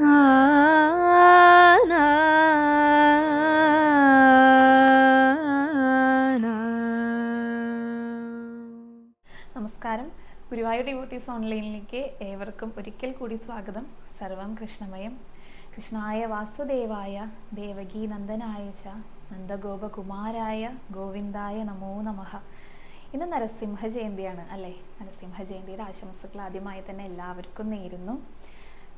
നമസ്കാരം. ഗുരുവായൂർ ഡിവോട്ടീസ് ഓൺലൈനിലേക്ക് ഏവർക്കും ഒരിക്കൽ കൂടി സ്വാഗതം. സർവം കൃഷ്ണമയം. കൃഷ്ണായ വാസുദേവായ ദേവകീ നന്ദനായ ച നന്ദഗോപകുമാരായ ഗോവിന്ദായ നമോ നമഃ. ഇന്ന് നരസിംഹ ജയന്തിയാണ് അല്ലേ? നരസിംഹ ജയന്തിയുടെ ആശംസകൾ ആദ്യമായി തന്നെ എല്ലാവർക്കും നേരുന്നു.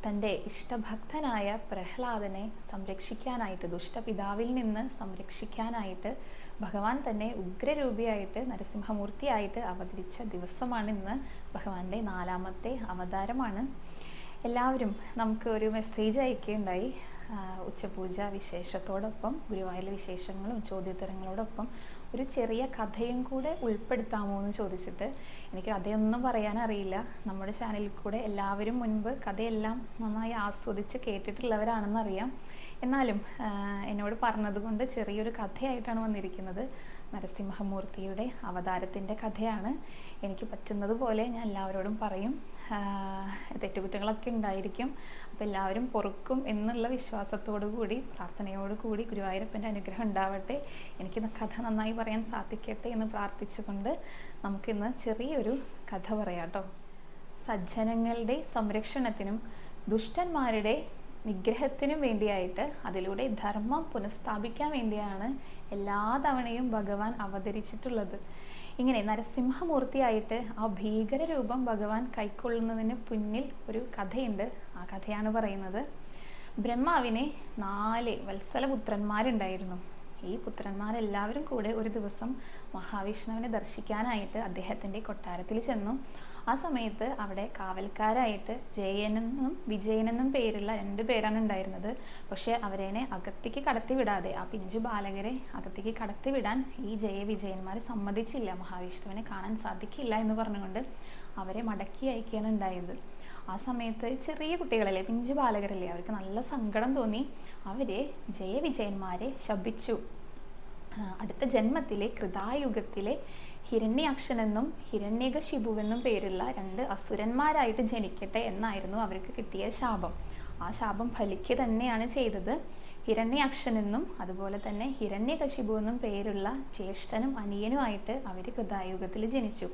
തന്റെ ഇഷ്ടഭക്തനായ പ്രഹ്ലാദനെ സംരക്ഷിക്കാനായിട്ട് ദുഷ്ടപിതാവിൽ നിന്ന് സംരക്ഷിക്കാനായിട്ട് ഭഗവാൻ തന്നെ ഉഗ്രരൂപിയായിട്ട് നരസിംഹമൂർത്തിയായിട്ട് അവതരിച്ച ദിവസമാണ് ഇന്ന് ഭഗവാന്റെ നാലാമത്തെ അവതാരമാണ്. എല്ലാവരും നമുക്ക് ഒരു മെസ്സേജ് അയക്കുകയുണ്ടായി. ഉച്ചപൂജ വിശേഷത്തോടൊപ്പം ഗുരുവായൂരിലെ വിശേഷങ്ങളും ചോദ്യോത്തരങ്ങളോടൊപ്പം ഒരു ചെറിയ കഥയും കൂടെ ഉൾപ്പെടുത്താമോ എന്ന് ചോദിച്ചിട്ട് എനിക്ക് കഥയൊന്നും പറയാനറിയില്ല. നമ്മുടെ ചാനലിൽ കൂടെ എല്ലാവരും മുൻപ് കഥയെല്ലാം നന്നായി ആസ്വദിച്ച് കേട്ടിട്ടുള്ളവരാണെന്നറിയാം. എന്നാലും എന്നോട് പറഞ്ഞതുകൊണ്ട് ചെറിയൊരു കഥയായിട്ടാണ് വന്നിരിക്കുന്നത്. നരസിംഹമൂർത്തിയുടെ അവതാരത്തിന്റെ കഥയാണ്. എനിക്ക് പറ്റുന്നത് പോലെ ഞാൻ എല്ലാവരോടും പറയും. തെറ്റുകുറ്റങ്ങളൊക്കെ ഉണ്ടായിരിക്കും. അപ്പോൾ എല്ലാവരും പൊറുക്കും എന്നുള്ള വിശ്വാസത്തോടു കൂടി പ്രാർത്ഥനയോടു കൂടി ഗുരുവായൂരപ്പന്റെ അനുഗ്രഹം ഉണ്ടാവട്ടെ. എനിക്ക് കഥ നന്നായി പറയാൻ സാധിക്കട്ടെ എന്ന് പ്രാർത്ഥിച്ചുകൊണ്ട് നമുക്കിന്ന് ചെറിയൊരു കഥ പറയാം കേട്ടോ. സജ്ജനങ്ങളുടെ സംരക്ഷണത്തിനും ദുഷ്ടന്മാരുടെ നിഗ്രഹത്തിനും വേണ്ടിയായിട്ട് അതിലൂടെ ധർമ്മം പുനഃസ്ഥാപിക്കാൻ വേണ്ടിയാണ് എല്ലാ തവണയും ഭഗവാൻ അവതരിച്ചിട്ടുള്ളത്. ഇങ്ങനെ നരസിംഹമൂർത്തിയായിട്ട് ആ ഭീകര രൂപം ഭഗവാൻ കൈക്കൊള്ളുന്നതിന് പിന്നിൽ ഒരു കഥയുണ്ട്. ആ കഥയാണ് പറയുന്നത്. ബ്രഹ്മാവിന് നാല് വത്സലപുത്രന്മാരുണ്ടായിരുന്നു. ഈ പുത്രന്മാരെല്ലാവരും കൂടെ ഒരു ദിവസം മഹാവിഷ്ണുവിനെ ദർശിക്കാനായിട്ട് അദ്ദേഹത്തിന്റെ കൊട്ടാരത്തിൽ ചെന്നു. ആ സമയത്ത് അവിടെ കാവൽക്കാരായിട്ട് ജയനെന്നും വിജയനെന്നും പേരുള്ള രണ്ട് പേരാണ് ഉണ്ടായിരുന്നത്. പക്ഷേ അവരേനെ അകത്തേക്ക് കടത്തി വിടാതെ ആ പിഞ്ചു ബാലകരെ അകത്തേക്ക് കടത്തി വിടാൻ ഈ ജയ വിജയന്മാർ സമ്മതിച്ചില്ല. മഹാവിഷ്ണുവിനെ കാണാൻ സാധിക്കില്ല എന്ന് പറഞ്ഞുകൊണ്ട് അവരെ മടക്കി അയക്കുകയാണ് ഉണ്ടായത്. ആ സമയത്ത് ചെറിയ കുട്ടികളല്ലേ പിഞ്ചു ബാലകരല്ലേ അവർക്ക് നല്ല സങ്കടം തോന്നി. അവരെ ജയവിജയന്മാരെ ശപിച്ചു. അടുത്ത ജന്മത്തിലെ കൃതായുഗത്തിലെ ഹിരണ്യാക്ഷനെന്നും ഹിരണ്യകശിപുവെന്നും പേരുള്ള രണ്ട് അസുരന്മാരായിട്ട് ജനിക്കട്ടെ എന്നായിരുന്നു അവർക്ക് കിട്ടിയ ശാപം. ആ ശാപം ഫലിക്കുക തന്നെയാണ് ചെയ്തത്. ഹിരണ്യാക്ഷനെന്നും അതുപോലെ തന്നെ ഹിരണ്യകശിപു എന്നും പേരുള്ള ജ്യേഷ്ഠനും അനിയനുമായിട്ട് അവർ കൃതായുഗത്തിൽ ജനിച്ചു.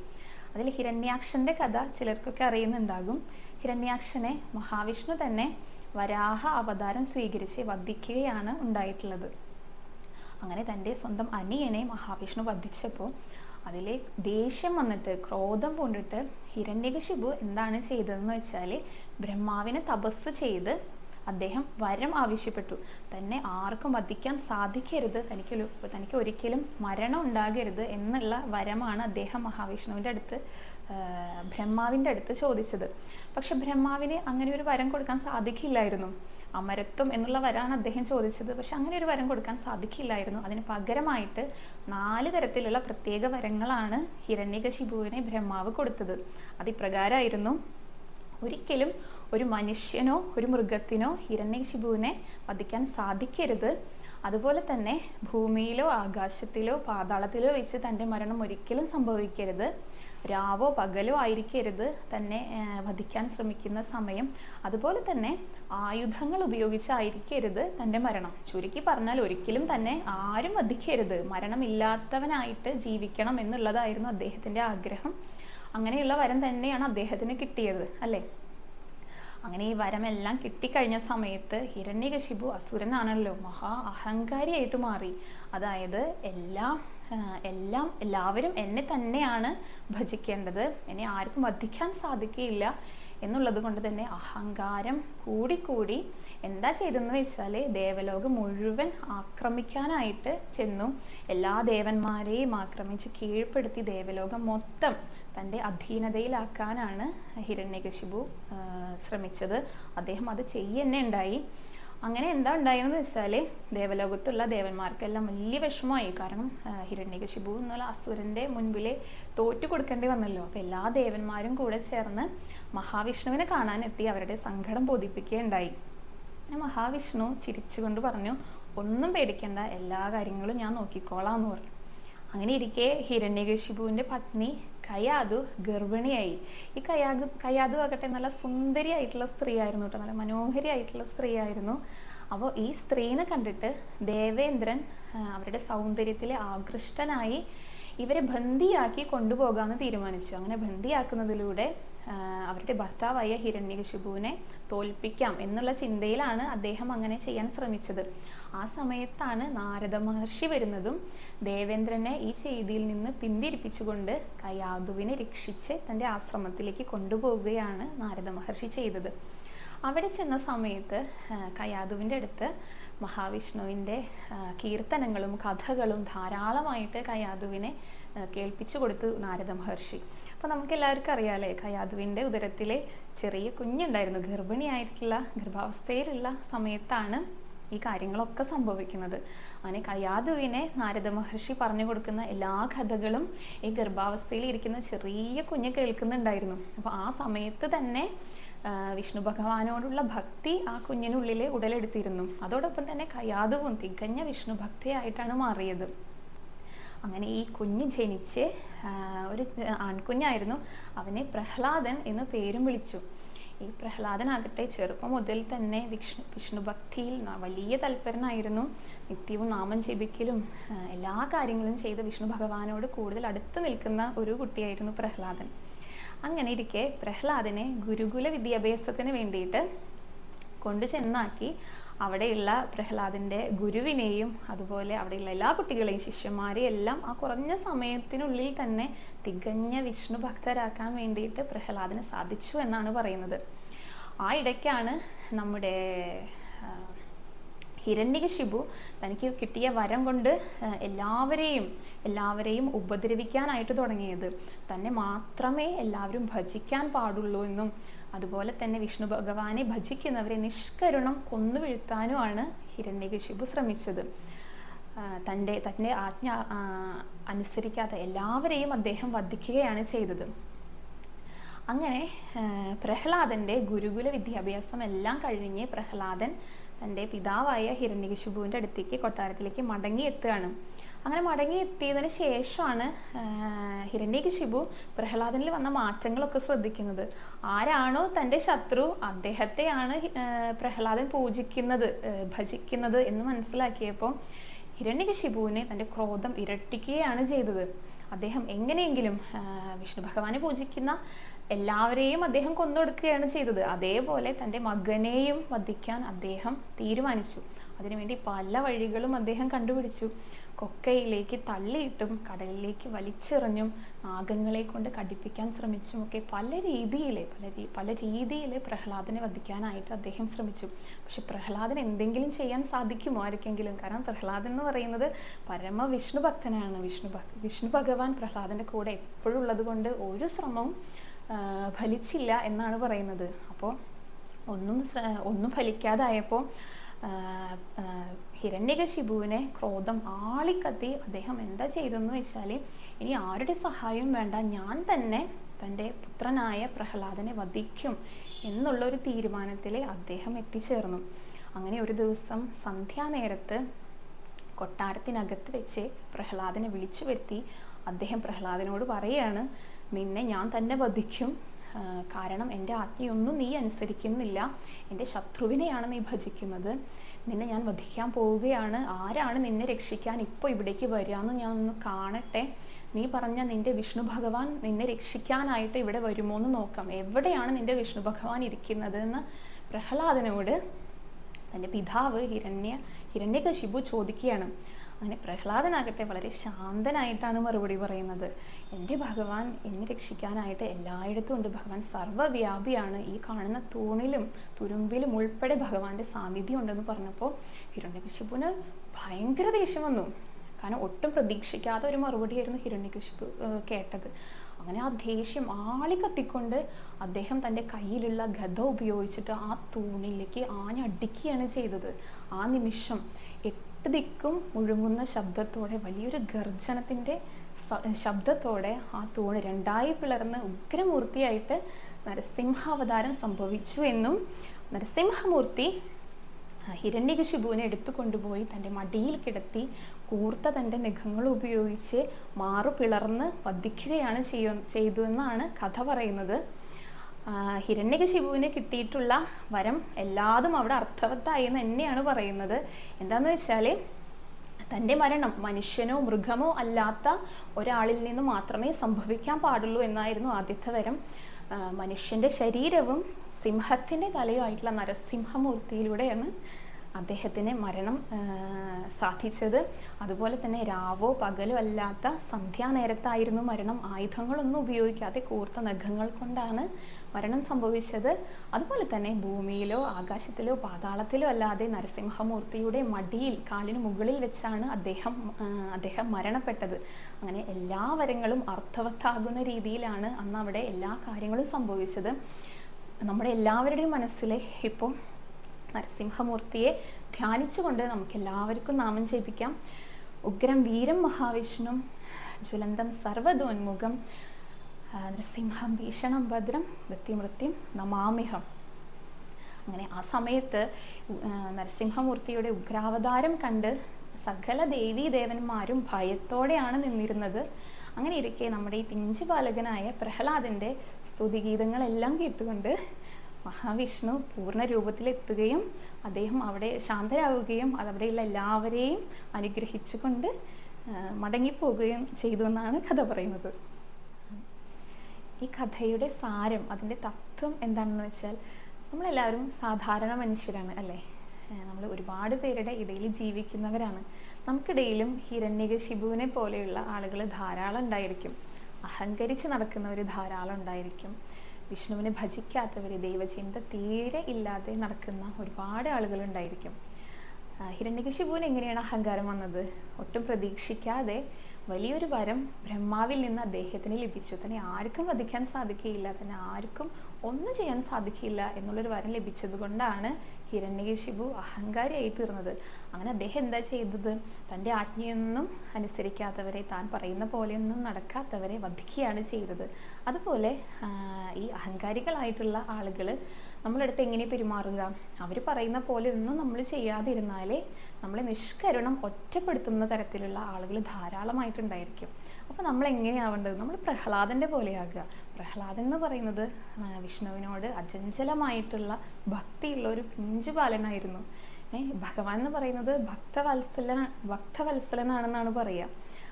അതിൽ ഹിരണ്യാക്ഷന്റെ കഥ ചിലർക്കൊക്കെ അറിയുന്നുണ്ടാകും. ഹിരണ്യാക്ഷനെ മഹാവിഷ്ണു തന്നെ വരാഹ അവതാരം സ്വീകരിച്ച് വധിക്കുകയാണ് ഉണ്ടായിട്ടുള്ളത്. അങ്ങനെ തന്റെ സ്വന്തം അനിയനെ മഹാവിഷ്ണു വധിച്ചപ്പോൾ അതിലെ ദേഷ്യം വന്നിട്ട് ക്രോധം കൊണ്ടിട്ട് ഹിരണ്യകശിപു എന്താണ് ചെയ്തതെന്ന് വെച്ചാൽ ബ്രഹ്മാവിനെ തപസ് ചെയ്ത് അദ്ദേഹം വരം ആവശ്യപ്പെട്ടു. തന്നെ ആർക്കും വധിക്കാൻ സാധിക്കരുത്. തനിക്ക് തനിക്ക് ഒരിക്കലും മരണം ഉണ്ടാകരുത് എന്നുള്ള വരമാണ് അദ്ദേഹം മഹാവിഷ്ണുവിന്റെ അടുത്ത് ബ്രഹ്മാവിന്റെ അടുത്ത് ചോദിച്ചത്. പക്ഷെ ബ്രഹ്മാവിന് അങ്ങനെ ഒരു വരം കൊടുക്കാൻ സാധിക്കില്ലായിരുന്നു. അമരത്വം എന്നുള്ള വരാണ് അദ്ദേഹം ചോദിച്ചത്. പക്ഷെ അങ്ങനെ ഒരു വരം കൊടുക്കാൻ സാധിക്കില്ലായിരുന്നു. അതിന് പകരമായിട്ട് നാല് തരത്തിലുള്ള പ്രത്യേക വരങ്ങളാണ് ഹിരണ്യകശിപുവിനെ ബ്രഹ്മാവ് കൊടുത്തത്. അതിപ്രകാരമായിരുന്നു ഒരിക്കലും ഒരു മനുഷ്യനോ ഒരു മൃഗത്തിനോ ഹിരണ്യകശിപുവിനെ വധിക്കാൻ സാധിക്കരുത്. അതുപോലെ തന്നെ ഭൂമിയിലോ ആകാശത്തിലോ പാതാളത്തിലോ വെച്ച് തന്റെ മരണം ഒരിക്കലും സംഭവിക്കരുത്. രാവോ പകലോ ആയിരിക്കരുത് തന്നെ വധിക്കാൻ ശ്രമിക്കുന്ന സമയം. അതുപോലെ തന്നെ ആയുധങ്ങൾ ഉപയോഗിച്ചായിരിക്കരുത് തന്റെ മരണം. ചുരുക്കി പറഞ്ഞാൽ ഒരിക്കലും തന്നെ ആരും വധിക്കരുത്. മരണമില്ലാത്തവനായിട്ട് ജീവിക്കണം എന്നുള്ളതായിരുന്നു അദ്ദേഹത്തിന്റെ ആഗ്രഹം. അങ്ങനെയുള്ള വരം തന്നെയാണ് അദ്ദേഹത്തിന് കിട്ടിയത് അല്ലേ? അങ്ങനെ ഈ വരമെല്ലാം കിട്ടിക്കഴിഞ്ഞ സമയത്ത് ഹിരണ്യകശിപു അസുരനാണല്ലോ മഹാ അഹങ്കാരിയായിട്ട് മാറി. അതായത് എല്ലാം എല്ലാം എല്ലാവരും എന്നെ തന്നെയാണ് ഭജിക്കേണ്ടത്. എന്നെ ആർക്കും വധിക്കാൻ സാധിക്കുകയില്ല എന്നുള്ളത് കൊണ്ട് തന്നെ അഹങ്കാരം കൂടിക്കൂടി. എന്താ ചെയ്തെന്ന് വെച്ചാൽ ദേവലോകം മുഴുവൻ ആക്രമിക്കാനായിട്ട് ചെന്നു. എല്ലാ ദേവന്മാരെയും ആക്രമിച്ച് കീഴ്പ്പെടുത്തി ദേവലോകം മൊത്തം തന്റെ അധീനതയിലാക്കാനാണ് ഹിരണ്യകശിപു ശ്രമിച്ചത്. അദ്ദേഹം അത് ചെയ്യന്നെ ഉണ്ടായി. അങ്ങനെ എന്താ ഉണ്ടായെന്ന് വെച്ചാൽ ദേവലോകത്തുള്ള ദേവന്മാർക്കെല്ലാം വലിയ വിഷമമായി. കാരണം ഹിരണ്യകശിപു എന്നുള്ള അസുരന്റെ മുൻപിൽ തോറ്റു കൊടുക്കേണ്ടി വന്നല്ലോ. അപ്പോൾ എല്ലാ ദേവന്മാരും കൂടെ ചേർന്ന് മഹാവിഷ്ണുവിനെ കാണാനെത്തി അവരുടെ സങ്കടം ബോധിപ്പിക്കുകയുണ്ടായി അങ്ങനെ മഹാവിഷ്ണു ചിരിച്ചുകൊണ്ട് പറഞ്ഞു ഒന്നും പേടിക്കേണ്ട എല്ലാ കാര്യങ്ങളും ഞാൻ നോക്കിക്കോളാം എന്ന് പറഞ്ഞു. അങ്ങനെ ഇരിക്കെ ഹിരണ്യകശിപുവിന്റെ പത്നി കയാതു ഗർഭിണിയായി. ഈ കയാദു കയാതു ആകട്ടെ നല്ല സുന്ദരിയായിട്ടുള്ള സ്ത്രീ ആയിരുന്നു കേട്ടോ. നല്ല മനോഹരിയായിട്ടുള്ള സ്ത്രീ ആയിരുന്നു അപ്പോൾ ഈ സ്ത്രീനെ കണ്ടിട്ട് ദേവേന്ദ്രൻ അവരുടെ സൗന്ദര്യത്തിൽ ആകൃഷ്ടനായി ഇവരെ ബന്ദിയാക്കി കൊണ്ടുപോകാമെന്ന് തീരുമാനിച്ചു. അങ്ങനെ ബന്ദിയാക്കുന്നതിലൂടെ അവരുടെ ഭർത്താവായ ഹിരണ്യകശിപുവിനെ തോൽപ്പിക്കാം എന്നുള്ള ചിന്തയിലാണ് അദ്ദേഹം അങ്ങനെ ചെയ്യാൻ ശ്രമിച്ചത്. ആ സമയത്താണ് നാരദ മഹർഷി വരുന്നതും ദേവേന്ദ്രനെ ഈ ചെയ്തിയിൽ നിന്ന് പിന്തിരിപ്പിച്ചുകൊണ്ട് കയാതുവിനെ രക്ഷിച്ച് തന്റെ ആശ്രമത്തിലേക്ക് കൊണ്ടുപോവുകയാണ് നാരദ മഹർഷി ചെയ്തത്. അവിടെ ചെന്ന സമയത്ത് കയാതുവിന്റെ അടുത്ത് മഹാവിഷ്ണുവിന്റെ കീർത്തനങ്ങളും കഥകളും ധാരാളമായിട്ട് കയാതുവിനെ കേൾപ്പിച്ചു കൊടുത്തു നാരദ മഹർഷി. അപ്പോൾ നമുക്ക് എല്ലാവർക്കും അറിയാലേ കയാതുവിന്റെ ഉദരത്തിലെ ചെറിയ കുഞ്ഞുണ്ടായിരുന്നു. ഗർഭിണിയായിട്ടുള്ള ഗർഭാവസ്ഥയിലുള്ള സമയത്താണ് ഈ കാര്യങ്ങളൊക്കെ സംഭവിക്കുന്നത്. അങ്ങനെ കയാതുവിനെ നാരദ മഹർഷി പറഞ്ഞു കൊടുക്കുന്ന എല്ലാ കഥകളും ഈ ഗർഭാവസ്ഥയിൽ ഇരിക്കുന്ന ചെറിയ കുഞ്ഞ് കേൾക്കുന്നുണ്ടായിരുന്നു. അപ്പോൾ ആ സമയത്ത് തന്നെ വിഷ്ണു ഭഗവാനോടുള്ള ഭക്തി ആ കുഞ്ഞിനുള്ളിൽ ഉടലെടുത്തിരുന്നു. അതോടൊപ്പം തന്നെ കയാതുവും തികഞ്ഞ വിഷ്ണു ഭക്തിയായിട്ടാണ് മാറിയത്. അങ്ങനെ ഈ കുഞ്ഞ് ജനിച്ച് ഒരു ആൺകുഞ്ഞായിരുന്നു. അവനെ പ്രഹ്ലാദൻ എന്ന് പേരും വിളിച്ചു. ഈ പ്രഹ്ലാദനാകട്ടെ ചെറുപ്പം മുതൽ തന്നെ വിഷ്ണു വിഷ്ണുഭക്തിയിൽ വലിയ തൽപരനായിരുന്നു. നിത്യവും നാമം ജപിക്കലും എല്ലാ കാര്യങ്ങളും ചെയ്ത് വിഷ്ണു ഭഗവാനോട് കൂടുതൽ അടുത്ത് നിൽക്കുന്ന ഒരു കുട്ടിയായിരുന്നു പ്രഹ്ലാദൻ. അങ്ങനെ ഇരിക്കെ പ്രഹ്ലാദനെ ഗുരുകുല വിദ്യാഭ്യാസത്തിന് വേണ്ടിയിട്ട് കൊണ്ടു ചെന്നാക്കി അവിടെയുള്ള പ്രഹ്ലാദിന്റെ ഗുരുവിനെയും അതുപോലെ അവിടെയുള്ള എല്ലാ കുട്ടികളെയും ശിഷ്യന്മാരെയും എല്ലാം ആ കുറഞ്ഞ സമയത്തിനുള്ളിൽ തന്നെ തികഞ്ഞ വിഷ്ണു ഭക്തരാക്കാൻ വേണ്ടിയിട്ട് പ്രഹ്ലാദിന് സാധിച്ചു എന്നാണ് പറയുന്നത്. ആ ഇടയ്ക്കാണ് നമ്മുടെ ഹിരണ്യകശിപു തനിക്ക് കിട്ടിയ വരം കൊണ്ട് എല്ലാവരെയും എല്ലാവരെയും ഉപദ്രവിക്കാനായിട്ട് തുടങ്ങിയത്. തന്നെ മാത്രമേ എല്ലാവരും ഭജിക്കാൻ പാടുള്ളൂ എന്നും അതുപോലെ തന്നെ വിഷ്ണു ഭഗവാനെ ഭജിക്കുന്നവരെ നിഷ്കരുണം കൊന്നു വീഴ്ത്താനുമാണ് ഹിരണ്യകശിപു ശ്രമിച്ചത്. തന്റെ തന്റെ ആജ്ഞ അനുസരിക്കാത്ത എല്ലാവരെയും അദ്ദേഹം വധിക്കുകയാണ് ചെയ്തത്. അങ്ങനെ പ്രഹ്ലാദന്റെ ഗുരുകുല വിദ്യാഭ്യാസം എല്ലാം കഴിഞ്ഞ് പ്രഹ്ലാദൻ തന്റെ പിതാവായ ഹിരണ്യകശിപുവിന്റെ അടുത്തേക്ക് കൊട്ടാരത്തിലേക്ക് മടങ്ങിയെത്തുകയാണ്. അങ്ങനെ മടങ്ങി എത്തിയതിന് ശേഷമാണ് ഹിരണ്യക്ക് ശിബു പ്രഹ്ലാദനിൽ വന്ന മാറ്റങ്ങളൊക്കെ ശ്രദ്ധിക്കുന്നത്. ആരാണോ തന്റെ ശത്രു അദ്ദേഹത്തെയാണ് പ്രഹ്ലാദൻ പൂജിക്കുന്നത് ഭജിക്കുന്നത് എന്ന് മനസ്സിലാക്കിയപ്പോൾ ഹിരണ്യകശിപുവിനെ തന്റെ ക്രോധം ഇരട്ടിക്കുകയാണ് ചെയ്തത്. അദ്ദേഹം എങ്ങനെയെങ്കിലും വിഷ്ണു ഭഗവാനെ പൂജിക്കുന്ന എല്ലാവരെയും അദ്ദേഹം കൊന്നൊടുക്കുകയാണ് ചെയ്തത്. അതേപോലെ തന്റെ മകനെയും വധിക്കാൻ അദ്ദേഹം തീരുമാനിച്ചു. അതിനുവേണ്ടി പല വഴികളും അദ്ദേഹം കണ്ടുപിടിച്ചു. കൊക്കയിലേക്ക് തള്ളിയിട്ടും കടലിലേക്ക് വലിച്ചെറിഞ്ഞും നാഗങ്ങളെ കൊണ്ട് കടിപ്പിക്കാൻ ശ്രമിച്ചും ഒക്കെ പല രീതിയിൽ പല പല രീതിയിൽ പ്രഹ്ലാദനെ വധിക്കാനായിട്ട് അദ്ദേഹം ശ്രമിച്ചു. പക്ഷെ പ്രഹ്ലാദൻ എന്തെങ്കിലും ചെയ്യാൻ സാധിക്കുമോ ആർക്കെങ്കിലും കാരണം പ്രഹ്ലാദൻ എന്ന് പറയുന്നത് പരമ വിഷ്ണു ഭക്തനാണ്. വിഷ്ണു വിഷ്ണു ഭഗവാൻ പ്രഹ്ലാദന്റെ കൂടെ എപ്പോഴും ഉള്ളത് കൊണ്ട് ഒരു ശ്രമവും ഫലിച്ചില്ല എന്നാണ് പറയുന്നത്. അപ്പോൾ ഒന്നും ഒന്നും ഫലിക്കാതായപ്പോൾ ഹിരണ്യകശിപുവിനെ ക്രോധം ആളിക്കത്തി അദ്ദേഹം എന്താ ചെയ്തെന്ന് വെച്ചാൽ ഇനി ആരുടെ സഹായവും വേണ്ട ഞാൻ തന്നെ തന്റെ പുത്രനായ പ്രഹ്ലാദനെ വധിക്കും എന്നുള്ള ഒരു തീരുമാനത്തിൽ അദ്ദേഹം എത്തിച്ചേർന്നു. അങ്ങനെ ഒരു ദിവസം സന്ധ്യാനേരത്ത് കൊട്ടാരത്തിനകത്ത് വെച്ച് പ്രഹ്ലാദനെ വിളിച്ചു വരുത്തി അദ്ദേഹം പ്രഹ്ലാദനോട് പറയുകയാണ് നിന്നെ ഞാൻ തന്നെ വധിക്കും. കാരണം എന്റെ ആജ്ഞയൊന്നും നീ അനുസരിക്കുന്നില്ല. എന്റെ ശത്രുവിനെയാണ് നീ ഭജിക്കുന്നത്. നിന്നെ ഞാൻ വധിക്കാൻ പോവുകയാണ്. ആരാണ് നിന്നെ രക്ഷിക്കാൻ ഇപ്പോൾ ഇവിടേക്ക് വരിക എന്ന് ഞാൻ ഒന്ന് കാണട്ടെ. നീ പറഞ്ഞ നിന്റെ വിഷ്ണു ഭഗവാൻ നിന്നെ രക്ഷിക്കാനായിട്ട് ഇവിടെ വരുമോ എന്ന് നോക്കാം. എവിടെയാണ് നിന്റെ വിഷ്ണു ഭഗവാൻ ഇരിക്കുന്നത് എന്ന് പ്രഹ്ലാദനോട് തന്റെ പിതാവ് ഹിരണ്യ ഹിരണ്യകശിപു ചോദിക്കുകയാണ്. അങ്ങനെ പ്രഹ്ലാദനാകട്ടെ വളരെ ശാന്തനായിട്ടാണ് മറുപടി പറയുന്നത്. എന്റെ ഭഗവാൻ എന്നെ രക്ഷിക്കാനായിട്ട് എല്ലായിടത്തും ഉണ്ട്. ഭഗവാൻ സർവവ്യാപിയാണ് ഈ കാണുന്ന തൂണിലും തുരുമ്പിലും ഉൾപ്പെടെ ഭഗവാന്റെ സാന്നിധ്യം ഉണ്ടെന്ന് പറഞ്ഞപ്പോൾ ഹിരണ്യകശിപുന് ഭയങ്കര ദേഷ്യം വന്നു. കാരണം ഒട്ടും പ്രതീക്ഷിക്കാത്ത ഒരു മറുപടിയായിരുന്നു ഹിരണ്യകശിപു ഏഹ്, കേട്ടത്. അങ്ങനെ ആ ദേഷ്യം ആളി കത്തിക്കൊണ്ട് അദ്ദേഹം തന്റെ കയ്യിലുള്ള ഗത ഉപയോഗിച്ചിട്ട് ആ തൂണിലേക്ക് ആഞ്ഞടിക്കുകയാണ് ചെയ്തത്. ആ നിമിഷം എട്ട് ദിക്കും മുഴുങ്ങുന്ന ശബ്ദത്തോടെ വലിയൊരു ഗർജനത്തിന്റെ ശബ്ദത്തോടെ ആ തൂണ് രണ്ടായി പിളർന്ന് ഉഗ്രമൂർത്തിയായിട്ട് നരസിംഹാവതാരം സംഭവിച്ചു എന്നും നരസിംഹമൂർത്തി ഹിരണ്യകശിപുവിനെ എടുത്തു കൊണ്ടുപോയി തന്റെ മടിയിൽ കിടത്തി കൂർത്ത തന്റെ നഖങ്ങൾ ഉപയോഗിച്ച് മാറു പിളർന്ന് വധിക്കുകയാണ് ചെയ്യ ചെയ്തതെന്നാണ് കഥ പറയുന്നത്. ഹിരണ്യകശിപുവിന് കിട്ടിയിട്ടുള്ള വരം എല്ലാതും അവിടെ അർത്ഥവത്തായി എന്ന് തന്നെയാണ് പറയുന്നത്. എന്താണെന്ന് വെച്ചാൽ തന്റെ മരണം മനുഷ്യനോ മൃഗമോ അല്ലാത്ത ഒരാളിൽ നിന്ന് മാത്രമേ സംഭവിക്കാൻ പാടുള്ളൂ എന്നായിരുന്നു ആദ്യത്തെ വരം. മനുഷ്യന്റെ ശരീരവും സിംഹത്തിന്റെ തലയുമായിട്ടുള്ള നരസിംഹമൂർത്തിയിലൂടെയാണ് അദ്ദേഹത്തിന് മരണം സാധിച്ചത്. അതുപോലെ തന്നെ രാവോ പകലോ അല്ലാത്ത സന്ധ്യാനേരത്തായിരുന്നു മരണം. ആയുധങ്ങളൊന്നും ഉപയോഗിക്കാതെ കൂർത്ത നഖങ്ങൾ കൊണ്ടാണ് മരണം സംഭവിച്ചത് അതുപോലെ തന്നെ ഭൂമിയിലോ ആകാശത്തിലോ പാതാളത്തിലോ അല്ലാതെ നരസിംഹമൂർത്തിയുടെ മടിയിൽ കാലിന് മുകളിൽ വെച്ചാണ് അദ്ദേഹം അദ്ദേഹം മരണപ്പെട്ടത്. അങ്ങനെ എല്ലാ വരങ്ങളും അർത്ഥവത്താകുന്ന രീതിയിലാണ് അന്ന് അവിടെ എല്ലാ കാര്യങ്ങളും സംഭവിച്ചത്. നമ്മുടെ എല്ലാവരുടെയും മനസ്സിലെ ഇപ്പോൾ നരസിംഹമൂർത്തിയെ ധ്യാനിച്ചുകൊണ്ട് നമുക്ക് എല്ലാവർക്കും നാമം ജപിക്കാം. ഉഗ്രം വീരം മഹാവിഷ്ണു ജ്വലന്തം സർവതോന്മുഖം ആ, നൃസിംഹം ഭീഷണം ഭദ്രം മൃത്യുമൃത്യും നമാമിഹം. അങ്ങനെ ആ സമയത്ത് നരസിംഹമൂർത്തിയുടെ ഉഗ്രാവതാരം കണ്ട് സകല ദേവീ ദേവന്മാരും ഭയത്തോടെയാണ് നിന്നിരുന്നത്. അങ്ങനെ ഇരിക്കെ നമ്മുടെ ഈ പിഞ്ചു ബാലകനായ പ്രഹ്ലാദന്റെ സ്തുതിഗീതങ്ങളെല്ലാം കേട്ടുകൊണ്ട് മഹാവിഷ്ണു പൂർണ രൂപത്തിലെത്തുകയും അദ്ദേഹം അവിടെ ശാന്തരാവുകയും അതവിടെയുള്ള എല്ലാവരെയും അനുഗ്രഹിച്ചുകൊണ്ട് മടങ്ങിപ്പോകുകയും ചെയ്തു എന്നാണ് കഥ പറയുന്നത്. ഈ കഥയുടെ സാരം അതിന്റെ തത്വം എന്താണെന്ന് വെച്ചാൽ നമ്മളെല്ലാവരും സാധാരണ മനുഷ്യരാണ് അല്ലേ? നമ്മൾ ഒരുപാട് പേരുടെ ഇടയിൽ ജീവിക്കുന്നവരാണ്. നമുക്കിടയിലും ഹിരണ്യകശിപുവിനെ പോലെയുള്ള ആളുകൾ ധാരാളം ഉണ്ടായിരിക്കും. അഹങ്കരിച്ച് നടക്കുന്നവർ ധാരാളം ഉണ്ടായിരിക്കും. വിഷ്ണുവിനെ ഭജിക്കാത്തവർ ദൈവചിന്ത തീരെ ഇല്ലാതെ നടക്കുന്ന ഒരുപാട് ആളുകളുണ്ടായിരിക്കും ഹിരണ്യകശിപുവിന് എങ്ങനെയാണ് അഹങ്കാരം വന്നത്? ഒട്ടും പ്രതീക്ഷിക്കാതെ വലിയൊരു വരം ബ്രഹ്മാവിൽ നിന്ന് അദ്ദേഹത്തിന് ലഭിച്ചു. തന്നെ ആർക്കും വധിക്കാൻ സാധിക്കുകയില്ല. തന്നെ ആർക്കും ഒന്നും ചെയ്യാൻ സാധിക്കില്ല എന്നുള്ളൊരു വരം ലഭിച്ചത് കൊണ്ടാണ് ഹിരണ്യകശിപു അഹങ്കാരിയായി തീർന്നത്. അങ്ങനെ അദ്ദേഹം എന്താ ചെയ്തത്? തന്റെ ആജ്ഞയൊന്നും അനുസരിക്കാത്തവരെ താൻ പറയുന്ന പോലെയൊന്നും നടക്കാത്തവരെ വധിക്കുകയാണ് ചെയ്തത്. അതുപോലെ ഈ അഹങ്കാരികളായിട്ടുള്ള ആളുകൾ നമ്മളടുത്ത് എങ്ങനെ പെരുമാറുക? അവർ പറയുന്ന പോലെ ഒന്നും നമ്മൾ ചെയ്യാതിരുന്നാലേ നമ്മളെ നിഷ്കരുണം ഒറ്റപ്പെടുത്തുന്ന തരത്തിലുള്ള ആളുകൾ ധാരാളമായിട്ടുണ്ടായിരിക്കും. അപ്പോൾ നമ്മൾ എങ്ങനെയാവേണ്ടത് നമ്മൾ പ്രഹ്ലാദന്റെ പോലെയാകുക. പ്രഹ്ലാദൻ എന്ന് പറയുന്നത് വിഷ്ണുവിനോട് അചഞ്ചലമായിട്ടുള്ള ഭക്തിയുള്ള ഒരു പിഞ്ചു ബാലനായിരുന്നു. ഭഗവാൻ എന്ന് പറയുന്നത് ഭക്തവത്സല ഭക്തവത്സലനാണെന്നാണ് പറയുക.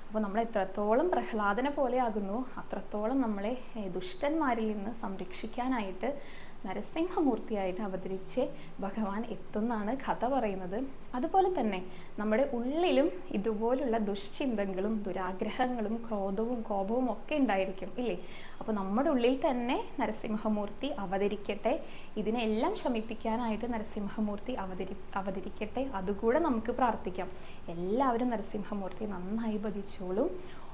അപ്പോൾ നമ്മൾ എത്രത്തോളം പ്രഹ്ലാദനെ പോലെ ആകുന്നു അത്രത്തോളം നമ്മളെ ദുഷ്ടന്മാരിൽ നിന്ന് സംരക്ഷിക്കാനായിട്ട് നരസിംഹമൂർത്തിയായിട്ട് അവതരിച്ച് ഭഗവാൻ എത്തുന്നാണ് കഥ പറയുന്നത്. അതുപോലെ തന്നെ നമ്മുടെ ഉള്ളിലും ഇതുപോലുള്ള ദുഷ്ചിന്തകളും ദുരാഗ്രഹങ്ങളും ക്രോധവും കോപവും ഒക്കെ ഉണ്ടായിരിക്കും ഇല്ലേ? അപ്പോൾ നമ്മുടെ ഉള്ളിൽ തന്നെ നരസിംഹമൂർത്തി അവതരിക്കട്ടെ. ഇതിനെല്ലാം ശമിപ്പിക്കാനായിട്ട് നരസിംഹമൂർത്തി അവതരി അവതരിക്കട്ടെ. അതുകൂടെ നമുക്ക് പ്രാർത്ഥിക്കാം. എല്ലാവരും നരസിംഹമൂർത്തി നന്നായി ഭജിച്ചോളും.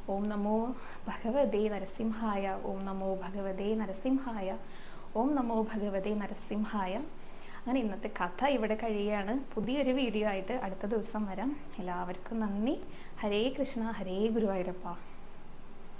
ഓം നമോ ഭഗവതേ നരസിംഹായ ഓം നമോ ഭഗവതേ നരസിംഹായ. ഓം നമോ ഭഗവതേ നരസിംഹായ. അങ്ങനെ ഇന്നത്തെ കഥ ഇവിടെ കഴിയുകയാണ്. പുതിയൊരു വീഡിയോ ആയിട്ട് അടുത്ത ദിവസം വരാം. എല്ലാവർക്കും നന്ദി. ഹരേ കൃഷ്ണ ഹരേ ഗുരുവായൂരപ്പ.